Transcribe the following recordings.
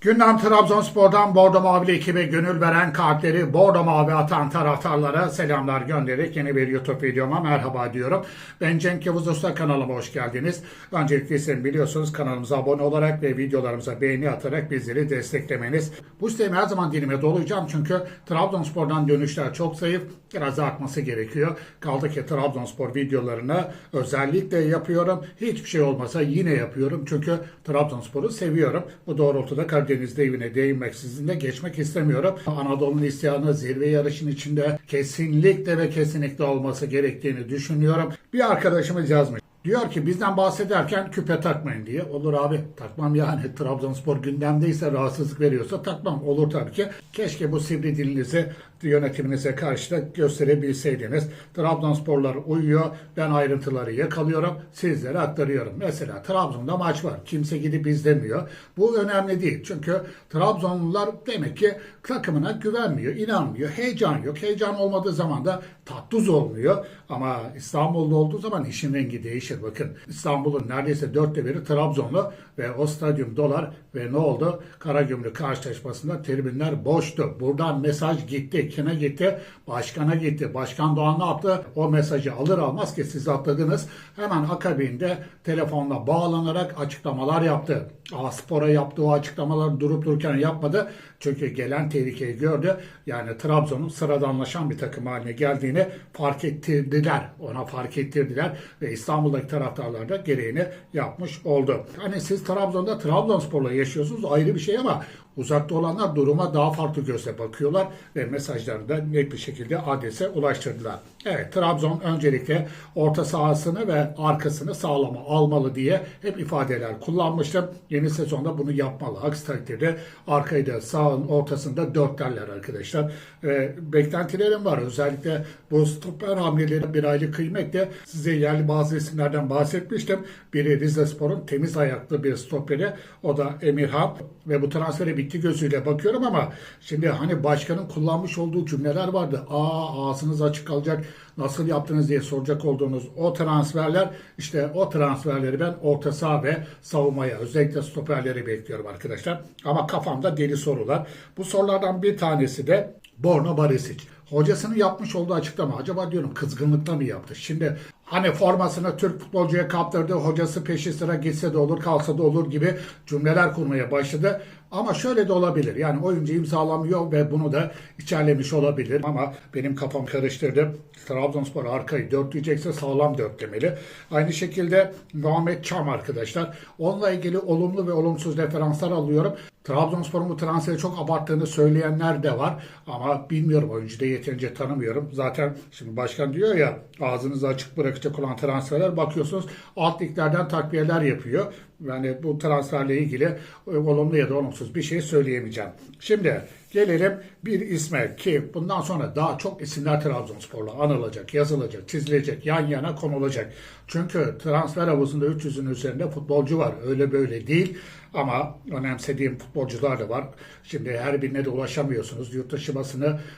Gündem Trabzonspor'dan Bordo Mavili ekibe gönül veren kalpleri Bordo Mavi atan taraftarlara selamlar göndererek yeni bir YouTube videoma merhaba diyorum. Ben Cenk Yavuz Usta kanalıma hoş geldiniz. Öncelikle sizin biliyorsunuz kanalımıza abone olarak ve videolarımıza beğeni atarak bizleri desteklemeniz. Bu sitemi her zaman dilime dolayacağım çünkü Trabzonspor'dan dönüşler çok zayıf. Biraz artması gerekiyor. Kaldı ki Trabzonspor videolarını özellikle yapıyorum. Hiçbir şey olmasa yine yapıyorum. Çünkü Trabzonspor'u seviyorum. Bu doğrultuda Karadeniz'de evine değinmek sizinle geçmek istemiyorum. Anadolu'nun isyanı zirve yarışın içinde kesinlikle ve kesinlikle olması gerektiğini düşünüyorum. Bir arkadaşımız yazmış. Diyor ki bizden bahsederken küpe takmayın diye. Olur abi takmam yani. Trabzonspor gündemdeyse rahatsızlık veriyorsa takmam. Olur tabii ki. Keşke bu sivri dilinizi yönetiminize karşı da gösterebilseydiniz. Trabzonsporlar uyuyor. Ben ayrıntıları yakalıyorum. Sizlere aktarıyorum. Mesela Trabzon'da maç var. Kimse gidip izlemiyor. Bu önemli değil. Çünkü Trabzonlular demek ki takımına güvenmiyor, inanmıyor. Heyecan yok. Heyecan olmadığı zaman da tat tuz olmuyor. Ama İstanbul'da olduğu zaman işin rengi değişir. Bakın İstanbul'un neredeyse dörtte biri Trabzonlu ve o stadyum dolar ve ne oldu? Karagümrük karşılaşmasında tribünler boştu. Buradan mesaj gitti. Kime gitti? Başkana gitti. Başkan Doğan ne yaptı? O mesajı alır almaz ki siz atladınız. Hemen akabinde telefonla bağlanarak açıklamalar yaptı. A-Spor'a yaptığı o açıklamaları durup dururken yapmadı. Çünkü gelen tehlikeyi gördü. Yani Trabzon'un sıradanlaşan bir takım haline geldiğini fark ettirdiler. Ona fark ettirdiler ve İstanbul'daki taraftarlar da gereğini yapmış oldu. Hani siz Trabzon'da Trabzonspor'la yaşıyorsunuz ayrı bir şey ama Uzakta olanlar duruma daha farklı gözle bakıyorlar ve mesajlarını da net bir şekilde adrese ulaştırdılar. Evet Trabzon öncelikle orta sahasını ve arkasını sağlama almalı diye hep ifadeler kullanmıştım. Yeni sezonda bunu yapmalı. Aksi takdirde arkayı da sağın ortasında dörtlerler arkadaşlar. Ee, beklentilerim var. Özellikle bu stoper hamleleri bir aylık kıymetle size yerli bazı isimlerden bahsetmiştim. Biri Rize Spor'un temiz ayaklı bir stoperi. O da Emirhan ve bu transfere bitti gözüyle bakıyorum ama şimdi hani başkanın kullanmış olduğu cümleler vardı. Aa ağzınız açık kalacak nasıl yaptınız diye soracak olduğunuz o transferler işte o transferleri ben orta saha ve savunmaya özellikle stoperleri bekliyorum arkadaşlar. Ama kafamda deli sorular. Bu sorulardan bir tanesi de Borna Barisic. Hocasının yapmış olduğu açıklama acaba diyorum kızgınlıkla mı yaptı? Şimdi hani formasını Türk futbolcuya kaptırdı, hocası peşi sıra gitse de olur, kalsa da olur gibi cümleler kurmaya başladı. Ama şöyle de olabilir. Yani oyuncu imzalamıyor ve bunu da içerlemiş olabilir. Ama benim kafam karıştırdı. Trabzonspor arkayı dörtleyecekse sağlam dörtlemeli. Aynı şekilde Muhammed Çam arkadaşlar. Onunla ilgili olumlu ve olumsuz referanslar alıyorum. Trabzonspor'un bu transferi çok abarttığını söyleyenler de var. Ama bilmiyorum oyuncu da yeterince tanımıyorum. Zaten şimdi başkan diyor ya ağzınızı açık bırakacak olan transferler bakıyorsunuz alt liglerden takviyeler yapıyor. Yani bu transferle ilgili e, olumlu ya da olumsuz bir şey söyleyemeyeceğim. Şimdi gelelim bir isme ki bundan sonra daha çok isimler Trabzonspor'la anılacak, yazılacak, çizilecek, yan yana konulacak. Çünkü transfer havuzunda 300'ün üzerinde futbolcu var. Öyle böyle değil. Ama önemsediğim futbolcular da var. Şimdi her birine de ulaşamıyorsunuz. Yurt dışı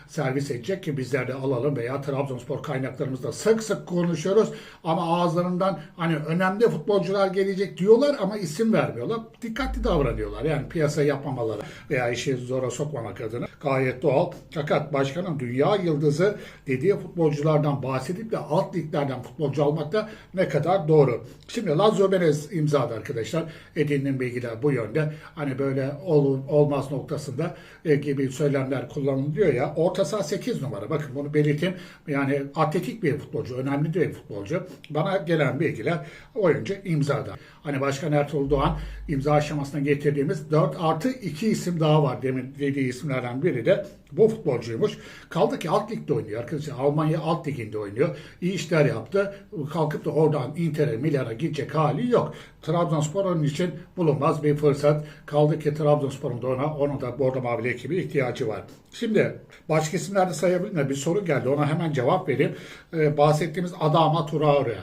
servis edecek ki bizler de alalım veya Trabzonspor kaynaklarımızda sık sık konuşuyoruz. Ama ağızlarından hani önemli futbolcular gelecek diyorlar ama isim vermiyorlar. Dikkatli davranıyorlar. Yani piyasa yapmamaları veya işi zora sokmamak adına gayet doğal. Fakat başkanın dünya yıldızı dediği futbolculardan bahsedip de alt liglerden futbolcu almak da ne kadar doğru. Şimdi Lazio Benez imzadı arkadaşlar. Edin'in bilgiler bu yönde. Hani böyle ol, olmaz noktasında e, gibi söylemler kullanılıyor ya. Orta saha 8 numara. Bakın bunu belirteyim. Yani atletik bir futbolcu. Önemli bir futbolcu. Bana gelen bilgiler oyuncu imzada. Hani Başkan Ertuğrul Doğan imza aşamasına getirdiğimiz 4 artı 2 isim daha var. Demin dediği isimlerden biri de bu futbolcuymuş. Kaldı ki alt ligde oynuyor arkadaşlar. Almanya alt liginde oynuyor. İyi işler yaptı. Kalkıp da oradan Inter'e, Milan'a gidecek hali yok. Trabzonspor onun için bulunmaz bir fırsat. Kaldı ki Trabzonspor'un da ona, onun da Bordo Mavili ekibi ihtiyacı var. Şimdi başka isimler de sayabilirim. Bir soru geldi. Ona hemen cevap vereyim. Ee, bahsettiğimiz Adama Traore.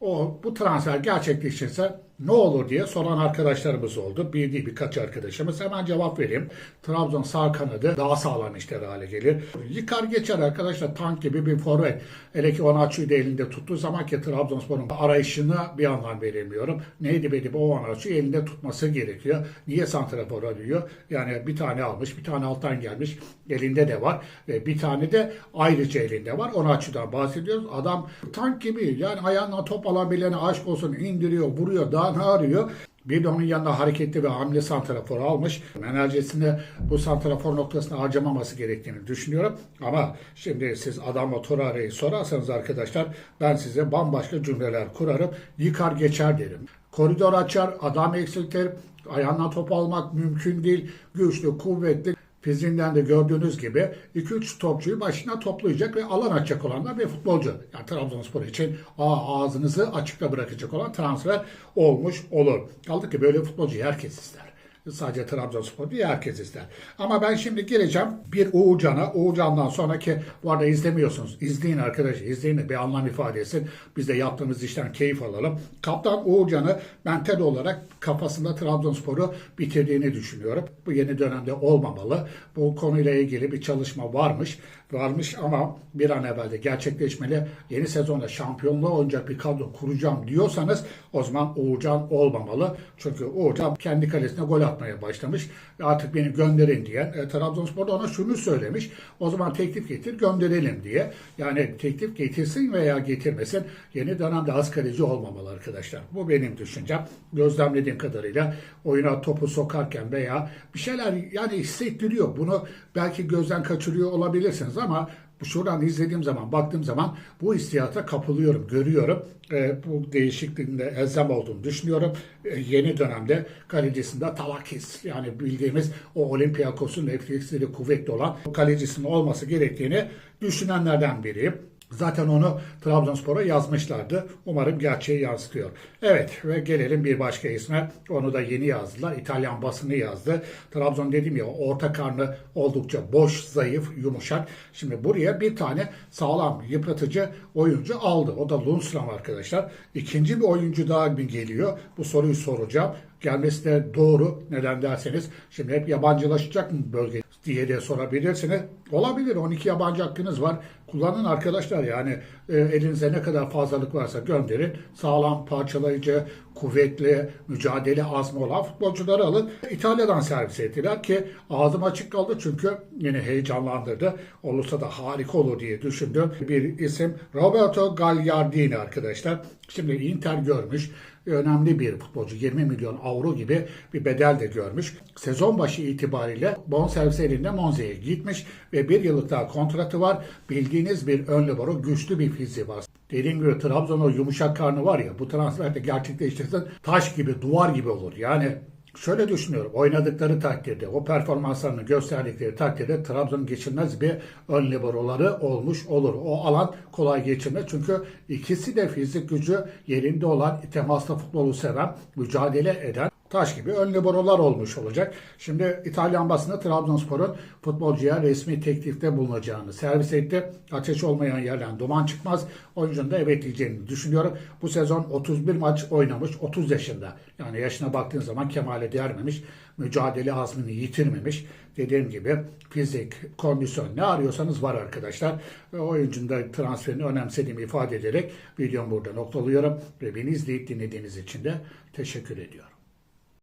O bu transfer gerçekleşirse ne olur diye soran arkadaşlarımız oldu. Bildiği birkaç arkadaşımız. Hemen cevap vereyim. Trabzon sağ kanadı daha sağlam işler hale gelir. Yıkar geçer arkadaşlar. Tank gibi bir forvet. Hele ki Onaçu'yu da elinde tuttuğu zaman ki Trabzonspor'un arayışına bir anlam veremiyorum. Neydi benim o Onaçu'yu elinde tutması gerekiyor. Niye santrafor arıyor? Yani bir tane almış, bir tane alttan gelmiş. Elinde de var. Ve bir tane de ayrıca elinde var. Onaçu'dan bahsediyoruz. Adam tank gibi yani ayağına top alabilene aşk olsun indiriyor, vuruyor, daha ne arıyor? Bir de onun yanında hareketli ve hamle santrafor almış. Enerjisini bu santrafor noktasına harcamaması gerektiğini düşünüyorum. Ama şimdi siz adam Torreira'yı sorarsanız arkadaşlar ben size bambaşka cümleler kurarım. Yıkar geçer derim. Koridor açar, adam eksiltir, ayağına top almak mümkün değil. Güçlü, kuvvetli, Fiziğinden de gördüğünüz gibi 2-3 topçuyu başına toplayacak ve alan açacak olan da bir futbolcu. Yani Trabzonspor için ağzınızı açıkta bırakacak olan transfer olmuş olur. Kaldı ki böyle futbolcuyu herkes ister. Sadece Trabzonspor değil herkes ister. Ama ben şimdi geleceğim bir Uğurcan'a. Uğurcan'dan sonraki bu arada izlemiyorsunuz. İzleyin arkadaşlar. İzleyin bir anlam ifade etsin. Biz de yaptığımız işten keyif alalım. Kaptan Uğurcan'ı mental olarak kafasında Trabzonspor'u bitirdiğini düşünüyorum. Bu yeni dönemde olmamalı. Bu konuyla ilgili bir çalışma varmış. Varmış ama bir an evvel de gerçekleşmeli. Yeni sezonda şampiyonluğa oynayacak bir kadro kuracağım diyorsanız o zaman Uğurcan olmamalı. Çünkü Uğurcan kendi kalesine gol atmaya başlamış. Artık beni gönderin diye. E, Trabzonspor da ona şunu söylemiş. O zaman teklif getir gönderelim diye. Yani teklif getirsin veya getirmesin yeni dönemde az kaleci olmamalı arkadaşlar. Bu benim düşüncem. Gözlemlediğim kadarıyla oyuna topu sokarken veya bir şeyler yani hissettiriyor. Bunu belki gözden kaçırıyor olabilirsiniz ama bu şuradan izlediğim zaman, baktığım zaman bu hissiyata kapılıyorum, görüyorum. E, bu değişikliğin de elzem olduğunu düşünüyorum. E, yeni dönemde kalecisinde Talakis yani bildiğimiz o Olympiakos'un refleksleri kuvvetli olan kalecisinin olması gerektiğini düşünenlerden biriyim. Zaten onu Trabzonspor'a yazmışlardı. Umarım gerçeği yansıtıyor. Evet ve gelelim bir başka isme. Onu da yeni yazdılar. İtalyan basını yazdı. Trabzon dedim ya orta karnı oldukça boş, zayıf, yumuşak. Şimdi buraya bir tane sağlam, yıpratıcı oyuncu aldı. O da Lundstram arkadaşlar. İkinci bir oyuncu daha mı geliyor? Bu soruyu soracağım. Gelmesi de doğru. Neden derseniz şimdi hep yabancılaşacak mı bölge diye de sorabilirsiniz. Olabilir. 12 yabancı hakkınız var. Kullanın arkadaşlar yani e, elinize ne kadar fazlalık varsa gönderin. Sağlam, parçalayıcı, kuvvetli, mücadele azmi olan futbolcuları alın. İtalya'dan servis ettiler ki ağzım açık kaldı çünkü yine heyecanlandırdı. Olursa da harika olur diye düşündüm. Bir isim Roberto Gagliardini arkadaşlar. Şimdi Inter görmüş önemli bir futbolcu. 20 milyon avro gibi bir bedel de görmüş. Sezon başı itibariyle bonservis elinde Monza'ya gitmiş ve bir yıllık daha kontratı var. Bildiğiniz bir ön libero güçlü bir fiziği var. Dediğim gibi Trabzon'un yumuşak karnı var ya bu transferde gerçekleştirsen taş gibi duvar gibi olur. Yani Şöyle düşünüyorum. Oynadıkları takdirde, o performanslarını gösterdikleri takdirde Trabzon geçilmez bir ön liberoları olmuş olur. O alan kolay geçilmez. Çünkü ikisi de fizik gücü yerinde olan, temasla futbolu seven, mücadele eden taş gibi ön liberolar olmuş olacak. Şimdi İtalyan basını Trabzonspor'un futbolcuya resmi teklifte bulunacağını servis etti. Ateş olmayan yerden duman çıkmaz. Oyuncunun da evet diyeceğini düşünüyorum. Bu sezon 31 maç oynamış 30 yaşında. Yani yaşına baktığın zaman kemale değermemiş. Mücadele azmini yitirmemiş. Dediğim gibi fizik, kondisyon ne arıyorsanız var arkadaşlar. Ve oyuncunun da transferini önemsediğimi ifade ederek videomu burada noktalıyorum. Ve beni izleyip dinlediğiniz için de teşekkür ediyorum.